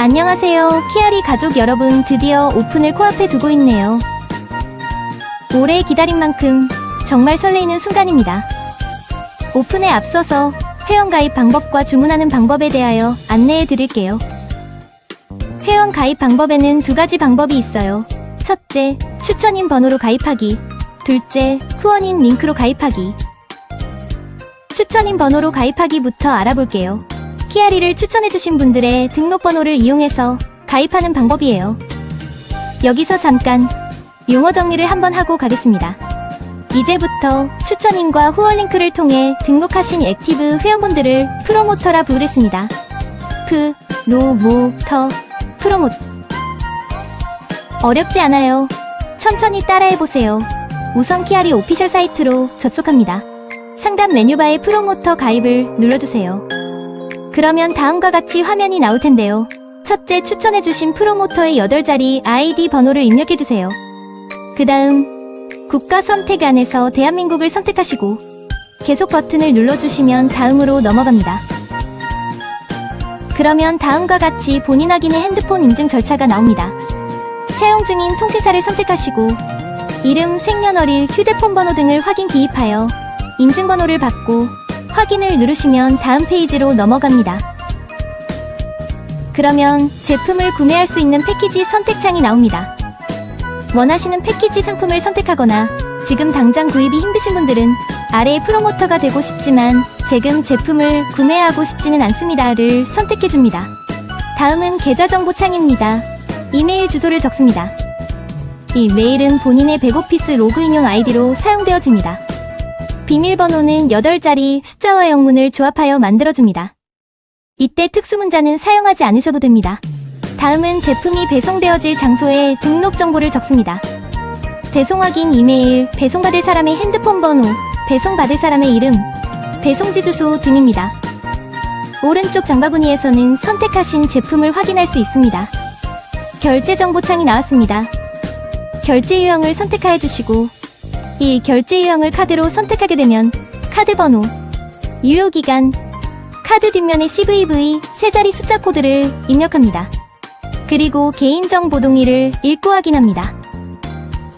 안녕하세요. 키아리 가족 여러분, 드디어 오픈을 코앞에 두고 있네요. 오래 기다린 만큼 정말 설레이는 순간입니다. 오픈에 앞서서 회원 가입 방법과 주문하는 방법에 대하여 안내해 드릴게요. 회원 가입 방법에는 두 가지 방법이 있어요. 첫째, 추천인 번호로 가입하기. 둘째, 후원인 링크로 가입하기. 추천인 번호로 가입하기부터 알아볼게요. 키아리를 추천해주신 분들의 등록번호를 이용해서 가입하는 방법이에요. 여기서 잠깐 용어 정리를 한번 하고 가겠습니다. 이제부터 추천인과 후원 링크를 통해 등록하신 액티브 회원분들을 프로모터라 부르겠습니다. 프, 로, 모, 터, 프로모. 어렵지 않아요. 천천히 따라해보세요. 우선 키아리 오피셜 사이트로 접속합니다. 상단 메뉴바에 프로모터 가입을 눌러주세요. 그러면 다음과 같이 화면이 나올 텐데요. 첫째 추천해주신 프로모터의 8자리 아이디 번호를 입력해주세요. 그 다음 국가 선택 안에서 대한민국을 선택하시고 계속 버튼을 눌러주시면 다음으로 넘어갑니다. 그러면 다음과 같이 본인 확인의 핸드폰 인증 절차가 나옵니다. 사용 중인 통신사를 선택하시고 이름, 생년월일, 휴대폰 번호 등을 확인 기입하여 인증번호를 받고 확인을 누르시면 다음 페이지로 넘어갑니다. 그러면 제품을 구매할 수 있는 패키지 선택창이 나옵니다. 원하시는 패키지 상품을 선택하거나 지금 당장 구입이 힘드신 분들은 아래 프로모터가 되고 싶지만 지금 제품을 구매하고 싶지는 않습니다를 선택해줍니다. 다음은 계좌 정보 창입니다. 이메일 주소를 적습니다. 이 메일은 본인의 백오피스 로그인용 아이디로 사용되어집니다. 비밀번호는 8자리 숫자와 영문을 조합하여 만들어줍니다. 이때 특수문자는 사용하지 않으셔도 됩니다. 다음은 제품이 배송되어질 장소에 등록 정보를 적습니다. 배송 확인 이메일, 배송받을 사람의 핸드폰 번호, 배송받을 사람의 이름, 배송지 주소 등입니다. 오른쪽 장바구니에서는 선택하신 제품을 확인할 수 있습니다. 결제 정보 창이 나왔습니다. 결제 유형을 선택하여 주시고 이 결제 유형을 카드로 선택하게 되면 카드 번호, 유효기간, 카드 뒷면의 CVV 세 자리 숫자 코드를 입력합니다. 그리고 개인정보 동의를 읽고 확인합니다.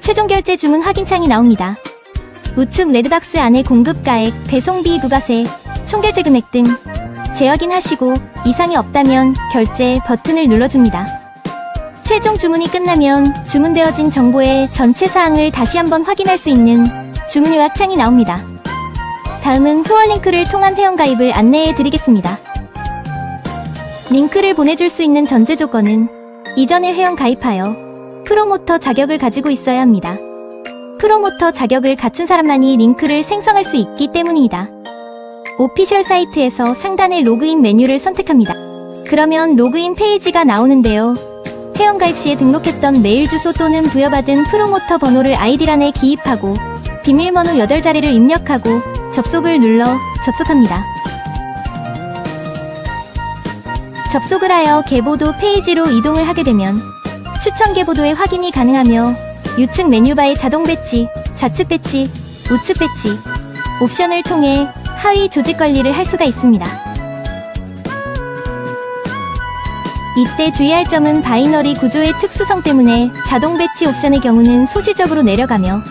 최종 결제 주문 확인창이 나옵니다. 우측 레드박스 안에 공급가액, 배송비 부가세, 총결제 금액 등 재확인하시고 이상이 없다면 결제 버튼을 눌러줍니다. 최종 주문이 끝나면 주문되어진 정보의 전체 사항을 다시 한번 확인할 수 있는 주문 요약 창이 나옵니다. 다음은 후원 링크를 통한 회원 가입을 안내해 드리겠습니다. 링크를 보내줄 수 있는 전제 조건은 이전에 회원 가입하여 프로모터 자격을 가지고 있어야 합니다. 프로모터 자격을 갖춘 사람만이 링크를 생성할 수 있기 때문이다. 오피셜 사이트에서 상단의 로그인 메뉴를 선택합니다. 그러면 로그인 페이지가 나오는데요. 회원 가입 시에 등록했던 메일 주소 또는 부여받은 프로모터 번호를 아이디란에 기입하고 비밀번호 8자리를 입력하고 접속을 눌러 접속합니다. 접속을 하여 계보도 페이지로 이동을 하게 되면 추천 계보도의 확인이 가능하며 유측 메뉴바의 자동 배치, 좌측 배치, 우측 배치 옵션을 통해 하위 조직 관리를 할 수가 있습니다. 이때 주의할 점은 바이너리 구조의 특수성 때문에 자동 배치 옵션의 경우는 소실적으로 내려가며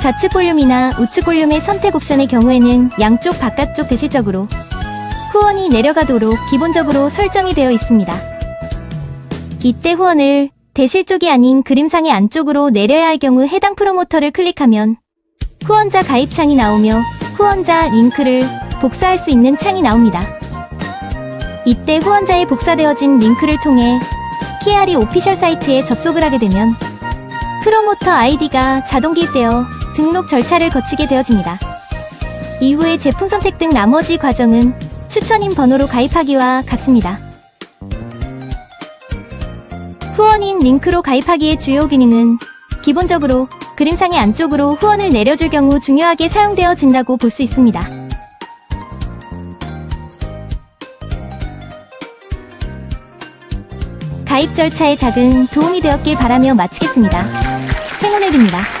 좌측 볼륨이나 우측 볼륨의 선택 옵션의 경우에는 양쪽 바깥쪽 대실적으로 후원이 내려가도록 기본적으로 설정이 되어 있습니다. 이때 후원을 대실 쪽이 아닌 그림상의 안쪽으로 내려야 할 경우 해당 프로모터를 클릭하면 후원자 가입 창이 나오며 후원자 링크를 복사할 수 있는 창이 나옵니다. 이때 후원자의 복사되어진 링크를 통해 키아리 오피셜 사이트에 접속을 하게 되면 프로모터 아이디가 자동 기입되어 등록 절차를 거치게 되어집니다. 이후에 제품 선택 등 나머지 과정은 추천인 번호로 가입하기와 같습니다. 후원인 링크로 가입하기의 주요 기능은 기본적으로 그림상의 안쪽으로 후원을 내려줄 경우 중요하게 사용되어진다고 볼 수 있습니다. 가입 절차에 작은 도움이 되었길 바라며 마치겠습니다. 행운을 빕니다.